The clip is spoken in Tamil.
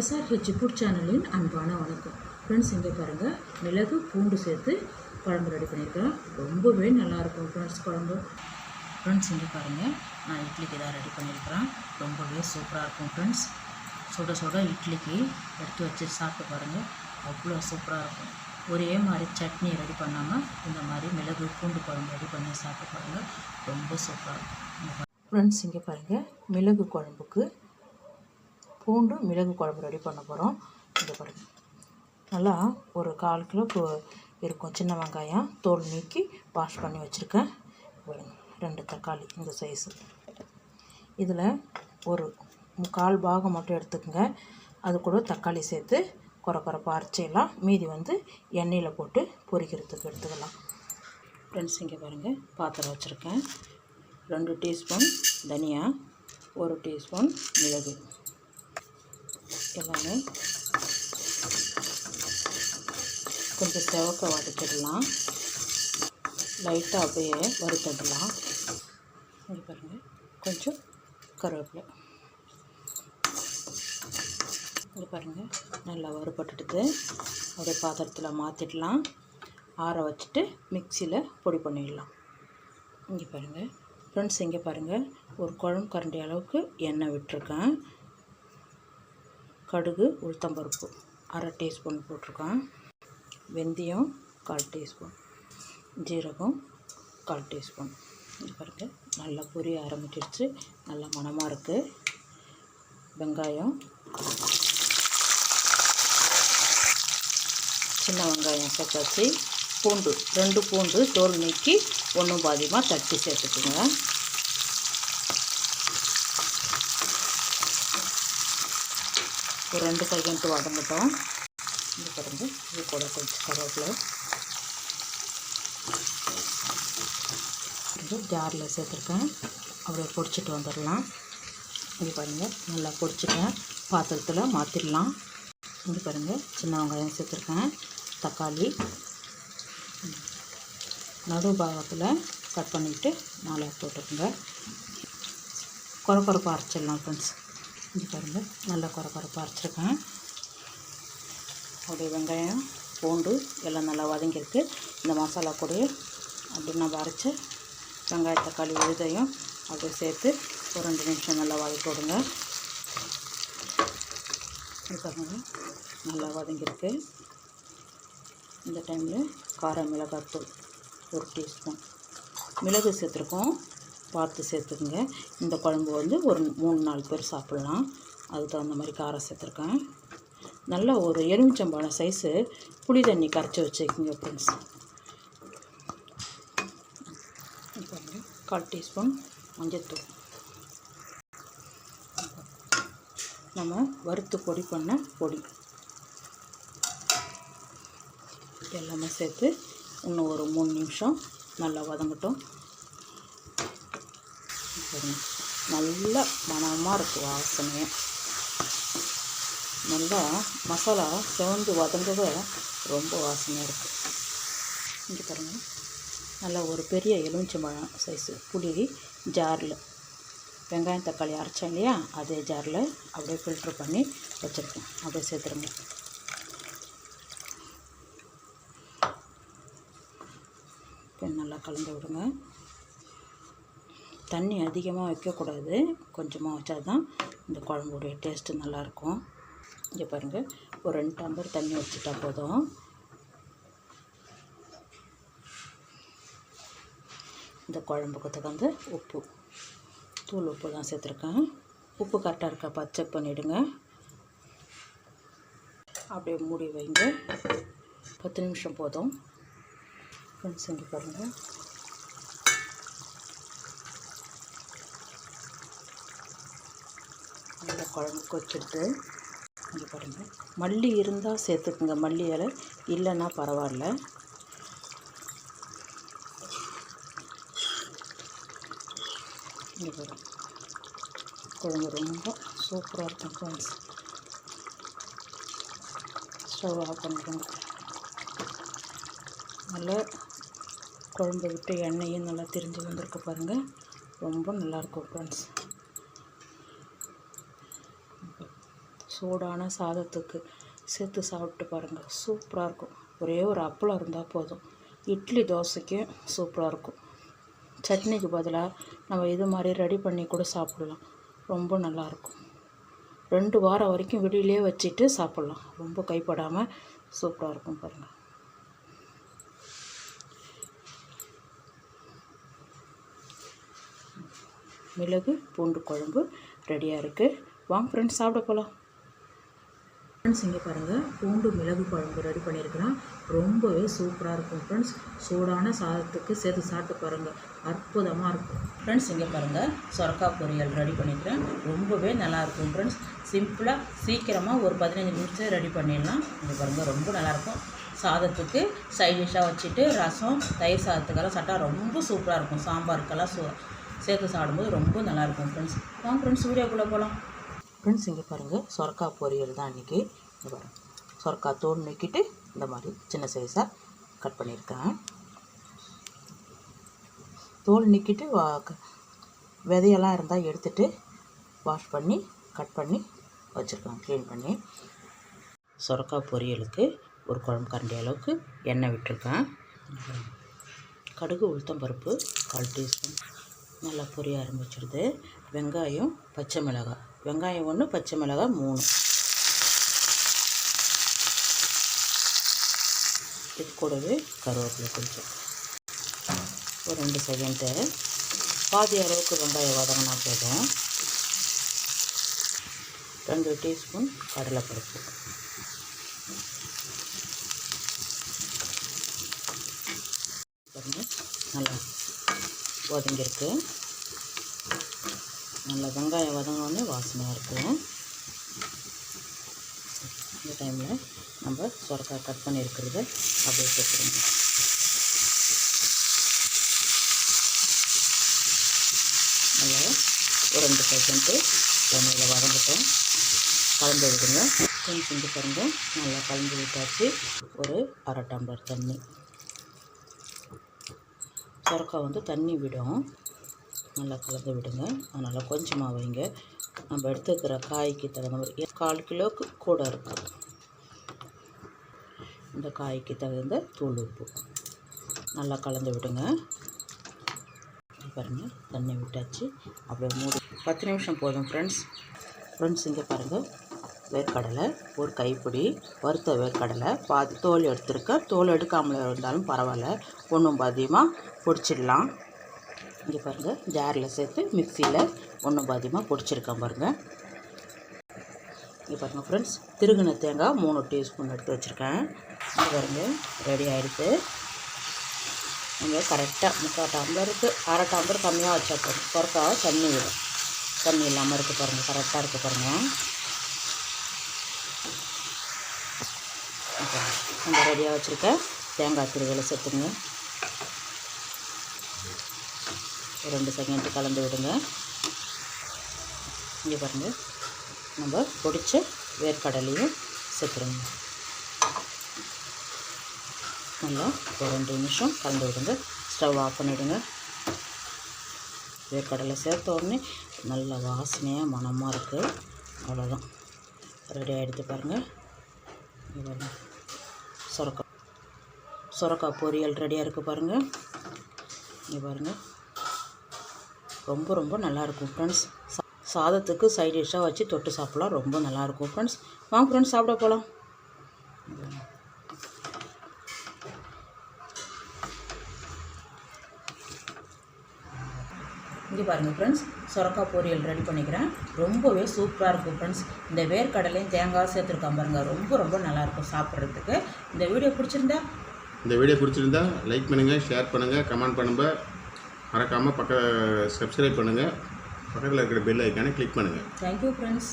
எஸ்ஆர்ஹெச் ஃபுட் சேனலின் அன்பான வணக்கம். ஃப்ரெண்ட்ஸ் இங்கே பாருங்கள் மிளகு பூண்டு சேர்த்து குழம்பு ரெடி பண்ணியிருக்கிறேன் ரொம்பவே நல்லாயிருக்கும் ஃப்ரெண்ட்ஸ் குழம்பு. ஃப்ரெண்ட்ஸ் இங்கே பாருங்கள் நான் இட்லிக்கு தான் ரெடி பண்ணியிருக்கிறேன். ரொம்பவே சூப்பராக இருக்கும் ஃப்ரெண்ட்ஸ் சுட சுட இட்லிக்கு எடுத்து வச்சு சாப்பிட்டு பாருங்கள் அவ்வளோ சூப்பராக இருக்கும். ஒரே மாதிரி சட்னி ரெடி பண்ணாமல் இந்த மாதிரி மிளகு பூண்டு குழம்பு ரெடி பண்ணி சாப்பிட்டு பாருங்கள் ரொம்ப சூப்பராக இருக்கும். ஃப்ரெண்ட்ஸ் இங்கே பாருங்கள் மிளகு குழம்புக்கு பூண்டு மிளகு குழம்பு ரெடி பண்ண போகிறோம் இந்த பாருங்கள் நல்லா ஒரு கால் கிலோ கு- இருக்கும் சின்ன வெங்காயம். தோல் நீக்கி வாஷ் பண்ணி வச்சுருக்கேன். ரெண்டு தக்காளி இந்த சைஸு இதில் ஒரு முக்கால் பாகம் மட்டும் எடுத்துக்கோங்க. அது கூட தக்காளி சேர்த்து குறை குறைப்பாக அரைச்சிடலாம். மீதி வந்து எண்ணெயில் போட்டு பொரிக்கிறதுக்கு எடுத்துக்கலாம். ஃப்ரெண்ட்ஸ் இங்கே பாருங்கள் பாத்திரம் வச்சுருக்கேன். ரெண்டு டீஸ்பூன் தனியா ஒரு டீஸ்பூன் மிளகு. எல்லாமே கொஞ்சம் செவக்க வதக்கிடலாம். லைட்டாக அப்படியே வறுத்தடலாம். இங்கே பாருங்கள் கொஞ்சம் கருவேப்பிலை. இது பாருங்கள் நல்லா வறுபட்டுடுது. அப்படியே பாத்திரத்தில் மாற்றிடலாம் ஆற வச்சுட்டு மிக்சியில் பொடி பண்ணிடலாம். இங்கே பாருங்கள் ஃப்ரெண்ட்ஸ் இங்கே பாருங்கள் ஒரு குழம்பு கரண்டி அளவுக்கு எண்ணெய் விட்டுருக்கேன். கடுகு உளுத்தம்பருப்பு அரை டீஸ்பூன் போட்டிருக்கேன். வெந்தயம் கால் டீஸ்பூன். ஜீரகம் கால் டீஸ்பூன். இது பாருங்கள் நல்லா பொரிய ஆரம்பிச்சிருச்சு. நல்லா மணமாக இருக்குது வெங்காயம். சின்ன வெங்காயம் சேர்த்தாச்சு. பூண்டு ரெண்டு பூண்டு தோல் நீக்கி ஒன்றும் பாதியமாக தட்டி சேர்த்துக்குங்க. ரெண்டு செகண்ட் வதங்கட்டும் இது பாருங்க இது கூட கொஞ்சம் கருவேப்பிலை. கொஞ்சம் ஜாரில் சேர்த்துருக்கேன். அப்படியே பொடிச்சிட்டு வந்துடலாம். இது பாருங்கள் நல்லா பொடிச்சிட்டேன் பாத்திரத்தில் மாற்றிடலாம் இது பாருங்கள் சின்ன வெங்காயம் சேர்த்துருக்கேன். தக்காளி. நடு பாகத்தில் கட் பண்ணிவிட்டு நாளாக போட்டுருங்க குறை குறைப்பாக அரைச்சிடலாம் ஃப்ரெண்ட்ஸ் இது பாருங்கள் நல்லா குறை குறைப்பாக அரைச்சிருக்கேன். அப்படியே வெங்காயம் பூண்டு எல்லாம் நல்லா வதங்கியிருக்கு. இந்த மசாலா கூட அப்படி நம்ம அரைச்சி வெங்காய தக்காளி விழுதையும் அப்படியே சேர்த்து ஒரு ரெண்டு நிமிஷம் நல்லா வதக்கி விடுங்க. இது பாருங்க நல்லா வதங்கியிருக்கு. இந்த டைமில் கார மிளகாத்தூள் ஒரு டீஸ்பூன் மிளகு சேர்த்துருக்கோம். பார்த்து சேர்த்துக்குங்க. இந்த குழம்பு வந்து ஒரு மூணு நாலு பேர் சாப்பிட்லாம். அதுக்கு தகுந்த மாதிரி காரம் சேர்த்துருக்கேன். நல்லா ஒரு எலுமிச்சம்பழம் சைஸு புளி தண்ணி கரைச்சி வச்சுக்கோங்க ஃப்ரெண்ட்ஸ் கால் டீஸ்பூன் மஞ்சத்தூள். நம்ம வறுத்து பொடி பண்ண பொடி. எல்லாமே சேர்த்து இன்னும் ஒரு மூணு நிமிஷம் நல்லா வதங்கட்டும். பாருங்க. நல்ல மணமாக இருக்குது வாசனையே. நல்லா மசாலா சிவந்து வதங்கவே ரொம்ப வாசனையாக இருக்குது இங்கே பாருங்கள் நல்லா ஒரு பெரிய எலுமிச்சம்பழம் சைஸு புளி ஜாரில். வெங்காயம் தக்காளி அரைச்சேன் இல்லையா? அதே ஜாரில் அப்படியே ஃபில்ட்ரு பண்ணி வச்சுருக்கேன் அப்படியே சேர்த்துருங்க. இப்போ நல்லா கலந்து விடுங்க. தண்ணி அதிகமாக வைக்கக்கூடாது. கொஞ்சமாக வச்சா தான் இந்த குழம்புடைய டேஸ்ட்டு நல்லாயிருக்கும். இங்கே பாருங்கள் ஒரு ரெண்டு டம்பர் தண்ணி வச்சுட்டா போதும். இந்த குழம்புக்கு தகுந்த உப்பு. தூள் உப்பு தான் சேர்த்துருக்கேன். உப்பு கரெக்டாக இருக்கா? பார்த்து செக் பண்ணிவிடுங்க அப்படியே மூடி வைங்க. பத்து நிமிஷம் போதும். ஃப்ரெண்ட்ஸ் இங்கே பாருங்கள் குழம்புக்கு குழம்பு இங்கே பாருங்கள் மல்லி இருந்தால் சேர்த்துக்குங்க. மல்லி இலை. இல்லைன்னா பரவாயில்ல. இங்கே பாருங்க. குழம்பு ரொம்ப சூப்பராக இருக்கும் ஃப்ரெண்ட்ஸ் ஸ்டவ் ஆஃப் பண்ணிடுங்க. நல்லா குழம்பு விட்டு எண்ணெயும் நல்லா திரிஞ்சு வந்திருக்கு பாருங்கள் ரொம்ப நல்லாயிருக்கும் ஃப்ரெண்ட்ஸ் சூடான சாதத்துக்கு சேர்த்து சாப்பிட்டு பாருங்கள் சூப்பராக இருக்கும். ஒரே ஒரு அப்பளம் இருந்தால் போதும். இட்லி தோசைக்கும் சூப்பராக இருக்கும். சட்னிக்கு பதிலாக நம்ம இது மாதிரி ரெடி பண்ணி கூட சாப்பிடலாம். ரொம்ப நல்லாயிருக்கும் ரெண்டு வாரம் வரைக்கும் வெளியிலே வச்சுட்டு சாப்பிட்லாம். ரொம்ப கைப்படாமல் சூப்பராக இருக்கும் பாருங்கள் மிளகு பூண்டு குழம்பு ரெடியாக இருக்குது வாங்க ஃப்ரெண்ட்ஸ் சாப்பிட போகலாம் ஃப்ரெண்ட்ஸ் இங்கே பாருங்கள் பூண்டு மிளகு குழம்பு ரெடி பண்ணியிருக்கிறேன் ரொம்பவே சூப்பராக இருக்கும் ஃப்ரெண்ட்ஸ். சூடான சாதத்துக்கு சேர்த்து சாப்பிட்டு பாருங்கள் அற்புதமாக இருக்கும். ஃப்ரெண்ட்ஸ் இங்கே பாருங்கள் சொரக்காய் பொரியல் ரெடி பண்ணிக்கிறேன். ரொம்பவே நல்லாயிருக்கும் ஃப்ரெண்ட்ஸ். சிம்பிளாக சீக்கிரமாக ஒரு பதினஞ்சு நிமிஷம் ரெடி பண்ணிடலாம். இங்கே பாருங்கள் ரொம்ப நல்லாயிருக்கும் சாதத்துக்கு சைட் டிஷ்ஷாக வச்சுட்டு ரசம் தயிர் சாதத்துக்கெல்லாம் சாப்பிட்டா ரொம்ப சூப்பராக இருக்கும். சாம்பாருக்கெல்லாம் சோ சேர்த்து சாப்பிடும்போது ரொம்ப நல்லாயிருக்கும் ஃப்ரெண்ட்ஸ். வாங்க ஃப்ரெண்ட்ஸ் சூர்யாக்குள்ளே போகலாம் ஃப்ரெண்ட்ஸ் இங்கே பாருங்கள் சொரக்காய் பொரியல் தான் இன்றைக்கி இங்கே பாருங்கள் சொரக்காய் தோல் நீக்கிட்டு இந்த மாதிரி சின்ன சைஸாக கட் பண்ணியிருக்கேன். தோல் நீக்கிட்டு வா விதையெல்லாம் இருந்தால் எடுத்துட்டு வாஷ் பண்ணி கட் பண்ணி வச்சுருக்கேன். க்ளீன் பண்ணி. சொரக்காய் பொரியலுக்கு ஒரு குழம்பு கரண்டி அளவுக்கு எண்ணெய் விட்டுருக்கேன். கடுகு உளுத்தம் பருப்பு கால் டீஸ்பூன். நல்லா பொரிய ஆரம்பிச்சிடுது வெங்காயம் பச்சை மிளகாய். வெங்காயம் ஒன்று பச்சை மிளகாய் மூணு. இது கூடவே கருவேப்பிலை கொஞ்சம். ஒரு ரெண்டு செகண்டு பாதி அளவுக்கு வெங்காயம் வதங்கினா போதும். ரெண்டு டீஸ்பூன் கடலைப்பருப்பு. நல்லா வதங்கியிருக்கு. நல்லா வெங்காயம் வதங்கினோடனே வாசனையாக இருக்கும். இந்த டைமில் நம்ம சொரக்காய் கட் பண்ணியிருக்கிறத அப்படியே சேர்த்துருங்க நல்லா ஒரு ரெண்டு பர்சன்ட்டு தண்ணியில் வதங்கட்டும். கலந்து விடுங்க. கொஞ்சம் செஞ்சு பாருங்கள் நல்லா கலந்து விட்டாச்சு. ஒரு அரை டம்ளர் தண்ணி. சுரக்காய் வந்து தண்ணி விடும். நல்லா கலந்து விடுங்க. அதனால் கொஞ்சமாக வைங்க. நம்ம எடுத்துக்கிற காய்க்கு தகுந்த மாதிரி கால் கிலோவுக்கு கூட இருக்கும். இந்த காய்க்கு தகுந்த தூள் உப்பு நல்லா கலந்து விடுங்க. பாருங்கள் தண்ணி விட்டாச்சு. அப்படியே மூடி பத்து நிமிஷம் போதும் ஃப்ரெண்ட்ஸ் ஃப்ரெண்ட்ஸ் இங்கே பாருங்கள் வேர்க்கடலை ஒரு கைப்பிடி வறுத்த வேர்க்கடலை பாதி தோல் எடுத்துருக்க தோல் எடுக்காமல் இருந்தாலும் பரவாயில்ல. ஒன்றும் பாதியமாக பொடிச்சிடலாம். இங்கே பாருங்கள் ஜாரில் சேர்த்து மிக்சியில் ஒன்றும் பாதியமாக பொடிச்சிருக்கேன் பாருங்கள் இங்கே பாருங்கள் ஃப்ரெண்ட்ஸ் திருகுன தேங்காய் மூணு டீஸ்பூன் எடுத்து வச்சுருக்கேன். இங்கே பாருங்கள் ரெடி ஆகிடுது நீங்கள் கரெக்டாக முக்கால் டம்ளருக்கு அரை டம்ளர் கம்மியாக வச்சா போதும். பொறுக்காக தண்ணி விடும். தண்ணி இல்லாமல் இருக்குது பாருங்கள் கரெக்டாக இருக்குது பாருங்கள் நம்ம ரெடியாக வச்சுருக்கேன் தேங்காய் திருகளை சேர்த்துங்க. ஒரு ரெண்டு செகண்ட் கலந்து விடுங்க. இங்கே பாருங்கள் நம்ம பொடிச்ச வேர்க்கடலையும் சேர்த்துருங்க. நல்லா ஒரு ரெண்டு நிமிஷம் கலந்து விடுங்க. ஸ்டவ் ஆஃப் பண்ணிவிடுங்க வேர்க்கடலை சேர்த்த உடனே நல்ல வாசனையாக மணமாக இருக்குது அவ்வளோதான் ரெடி ஆகிடுது பாருங்கள் இங்க பாருங்க. சுரக்காய் சுரக்காய் பொரியல் ரெடியாக இருக்குது பாருங்கள் இங்கே பாருங்கள் ரொம்ப ரொம்ப நல்லாயிருக்கும் ஃப்ரெண்ட்ஸ் சாதத்துக்கு சைட் டிஷ்ஷாக வச்சு தொட்டு சாப்பிட்லாம். ரொம்ப நல்லாயிருக்கும் ஃப்ரெண்ட்ஸ் வாங்க ஃப்ரெண்ட்ஸ் சாப்பிட போகலாம் இங்கே பாருங்கள் ஃப்ரெண்ட்ஸ் சொரக்காய் பொரியல் ரெடி பண்ணிக்கிறேன். ரொம்பவே சூப்பராக இருக்கும் ஃப்ரெண்ட்ஸ் இந்த வேர்க்கடலையும் தேங்காய் சேர்த்துருக்கான் பாருங்கள் ரொம்ப ரொம்ப நல்லாயிருக்கும் சாப்பிட்றதுக்கு. இந்த வீடியோ பிடிச்சிருந்தா இந்த வீடியோ பிடிச்சிருந்தா லைக் பண்ணுங்கள் ஷேர் பண்ணுங்கள் கமெண்ட் பண்ணுங்கள் மறக்காமல் பக்க சப்ஸ்கிரைப் பண்ணுங்கள் பக்கத்தில் இருக்கிற பெல் ஐக்கானை கிளிக் பண்ணுங்கள் தேங்க்யூ ஃப்ரெண்ட்ஸ்